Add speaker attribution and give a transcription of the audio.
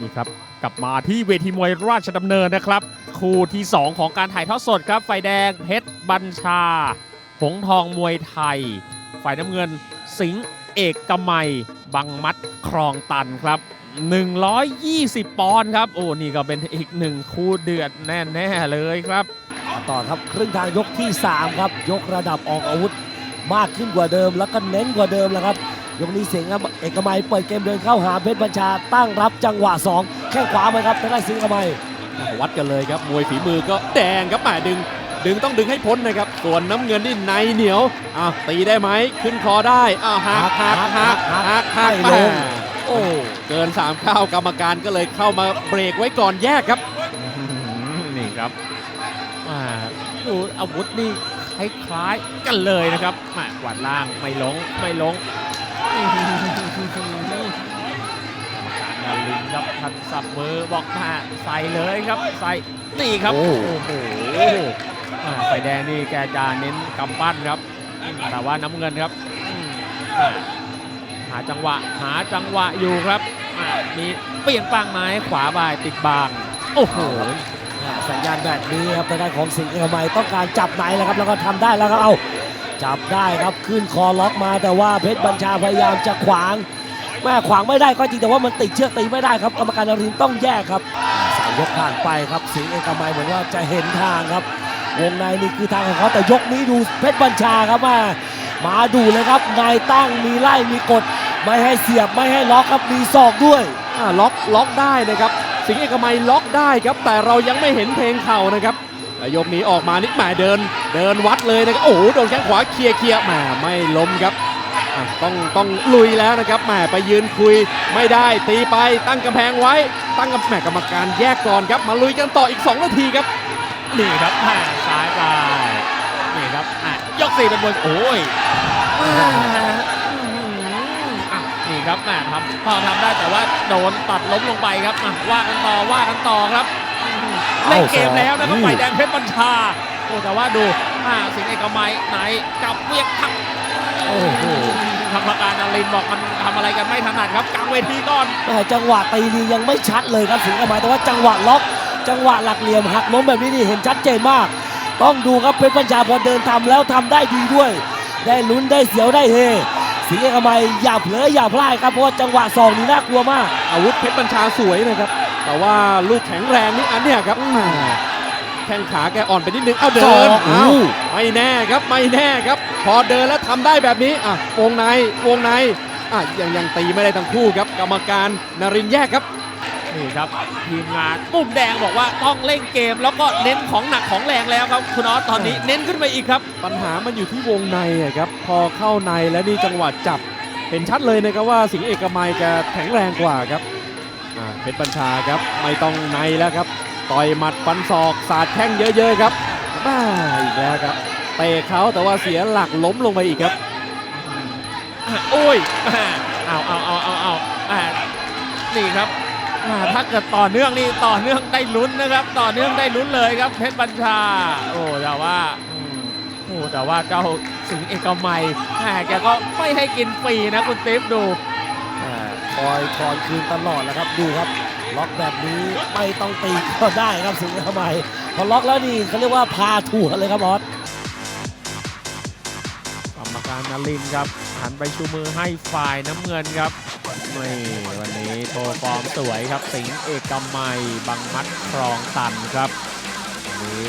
Speaker 1: นี่ครับกลับมาที่เวทีมวยราชดำเนินนะครับ คู่ที่ 2 ของการถ่ายทอดสดครับฝ่ายแดงเพชรบัญชา หงทองมวยไทย ฝ่ายน้ำเงินสิงห์เอกกมัย บังมัดครองตันครับ 120 ปอนด์ครับ โอ้ นี่ก็เป็นอีกหนึ่งคู่เดือดแน่ๆเลยครับ
Speaker 2: ต่อครับครึ่งทางยกที่ 3 ครับ ยกระดับออกอาวุธมากขึ้นกว่าเดิมแล้วก็เน้นกว่าเดิมแล้วครับ ยกนี้เสียงเอกมัยเปิดเกมเดินเข้าหาเพชรบัญชาตั้งรับจังหวะ 2 แข้งขวาไหมครับทางด้านสิงห์เอกมัย
Speaker 3: วัดกันเลยครับมวยฝีมือก็แดงครับแหมาดึง ดึงต้องดึงให้พ้นนะครับ ส่วนน้ำเงินนี่ในเหนียวอ้าวตีได้ไหมขึ้นคอได้อ้าวหักหักหักหักหักหัก
Speaker 2: ไม่ลง
Speaker 3: แหม่
Speaker 2: โอ้
Speaker 3: เกิน3ามข้าวกรรมการก็เลยเข้ามาเบรกไว้ก่อนแยกครับ
Speaker 1: นี่ครับอ่าดูอาวุธนี่คล้ายๆกันเลยนะครับมากวาดล่างไม่ลงไม่ลง กรรมการดาลินครับทันสับมือบอกมาใส่เลยครับใส่นี่ครับ
Speaker 2: โอ้
Speaker 1: โอ้โหอ่าไฟแดงนี่แกจะเน้นกำปั้นครับ แต่ว่าน้ำเงินครับอืมอ่าหาจังหวะหาจังหวะอยู่ครับอ่ามีเปลี่ยนปางไม้ขวาบายติดบาง โอ้โห
Speaker 2: สัญญาณแบบนี้ครับทางด้านของสิงห์เอกมัยต้องการจับไหนแล้วครับแล้วก็ทำได้แล้วครับเอา จับได้ครับขึ้นคอล็อกมาแต่ว่าเพชรบัญชาพยายามจะขวางแม่ขวางไม่ได้ก็จริงแต่ว่ามันติดเชือกตีไม่ได้ครับกรรมการนารินทร์ต้องแยกครับสามยกผ่านไปครับสิงห์เอกมัยเหมือนว่าจะเห็นทางครับวงในนี่คือทางของเขาแต่ยกนี้ดูเพชรบัญชาครับมามาดูเลยครับนายตั้งมีไล่มีกด ไม่ให้เสียบไม่ให้ล็อกครับมีศอกด้วย
Speaker 3: อ่าล็อกล็อกได้นะครับ สิงห์เอกมัยล็อกได้ครับ แต่เรายังไม่เห็นเพลงเข่านะครับ แต่ยกนี้ออกมานิดแหมเดิน เดินวัดเลยนะครับ โอ้โหโดนแข้งขวาเคลียร์เคลียร์แหมไม่ล้มครับอะต้องต้องลุยแล้วนะครับแหมไปยืนคุยไม่ได้ตีไปตั้งกำแพงไว้ ตั้งกำแหมกรรมการแยกก่อนครับ มาลุยกันต่ออีก 2 นาทีครับ
Speaker 1: นี่ครับแม่ซ้ายไปนี่ครับอะยกสี่เป็นบนโอ้ยแม่อื้อหืออะนี่ครับแม่ทำพอทำได้แต่ว่าโดนตัดล้มลงไปครับอะว่ากันต่อว่ากันต่อครับอื้อหือ เล่นเกมแล้วนะครับ
Speaker 2: เอาสอง
Speaker 1: ฝ่ายแดงเพชรบัญชาโอ้แต่ว่าดูอะสิงห์เอกมัยไหนจับเวียกทัก
Speaker 2: โอ้โห
Speaker 1: กรรมการนารินทร์บอกมันทำอะไรกันไม่ถนัดครับกลางเวทีก่อน
Speaker 2: แม่จังหวะตีนี่ยังไม่ชัดเลยครับสิงห์เอกมัยแต่ว่าจังหวะล็อก จังหวะหลักเหลี่ยมหักล้มแบบนี้นี่เห็นชัดเจนมาก ต้องดูครับเพชรปัญชาพอเดินทำแล้วทำได้ดีด้วย ได้ลุ้นได้เสียวได้เฮสิงห์เอกมัยอย่าเผลออย่าพลาดครับเพราะว่าจังหวะสองนี่น่ากลัวมาก
Speaker 3: อาวุธเพชรบัญชาสวยนะครับ แต่ว่าลูกแข็งแรงนี่อันเนี้ยครับแหมแข้งขาแกอ่อนไปนิดนึง เอาเดิ
Speaker 2: สอนง
Speaker 3: อ้าว
Speaker 2: อู้
Speaker 3: ไม่แน่ครับไม่แน่ครับ พอเดินแล้วทำได้แบบนี้อะวงในวงในอะยังยังตีไม่ได้ทั้งคู่ครับ กรรมการนรินทร์แยกครับ
Speaker 1: นี่ครับทีมงานมุมแดงบอกว่าต้องเล่นเกม แล้วก็เน้นของหนักของแรงแล้วครับคุณออสตอนนี้เน้นขึ้นไปอีกครับ
Speaker 3: ปัญหามันอยู่ที่วงในอะครับพอเข้าในแล้วนี่จังหวะจับ เห็นชัดเลยนะครับว่าสิงห์เอกมัยแกแข็งแรงกว่าครับอ่า เพชรบัญชาครับไม่ต้องในแล้วครับ ต่อยหมัดฟันศอกสาดแข้งเยอะๆครับบ้าอีกแล้วครับเตะเขาแต่ว่าเสียหลักล้มลงไปอีกครับ
Speaker 1: โอ้ยอ่าเอาเอาเอาเอาเอาอนี่ครับถ้าเกิดต่อเนื่องนี่ต่อเนื่องได้ลุ้นนะครับ ต่อเนื่องได้ลุ้นเลยครับเพชรบัญชา โอ้แต่ว่าโอ้แต่ว่าเจ้าสิงเอกมัยแหมแกก็ไม่ให้กินฟรีนะคุณติ๊บดู
Speaker 2: คอยคอนคืนตลอดแล้วครับดูครับ ล็อกแบบนี้ไม่ต้องตีก็ได้ครับสิงห์เอกมัยพอล็อกแล้วนี่เขาเรียกว่าพาถั่วเลยครับบอส
Speaker 1: กรรมการนลินครับหันไปชูมือให้ฝ่ายน้ำเงินครับนี่วันนี้โชว์ฟอร์มสวยครับ สิงห์เอกมัยบังมัดครองตันครับวันนี้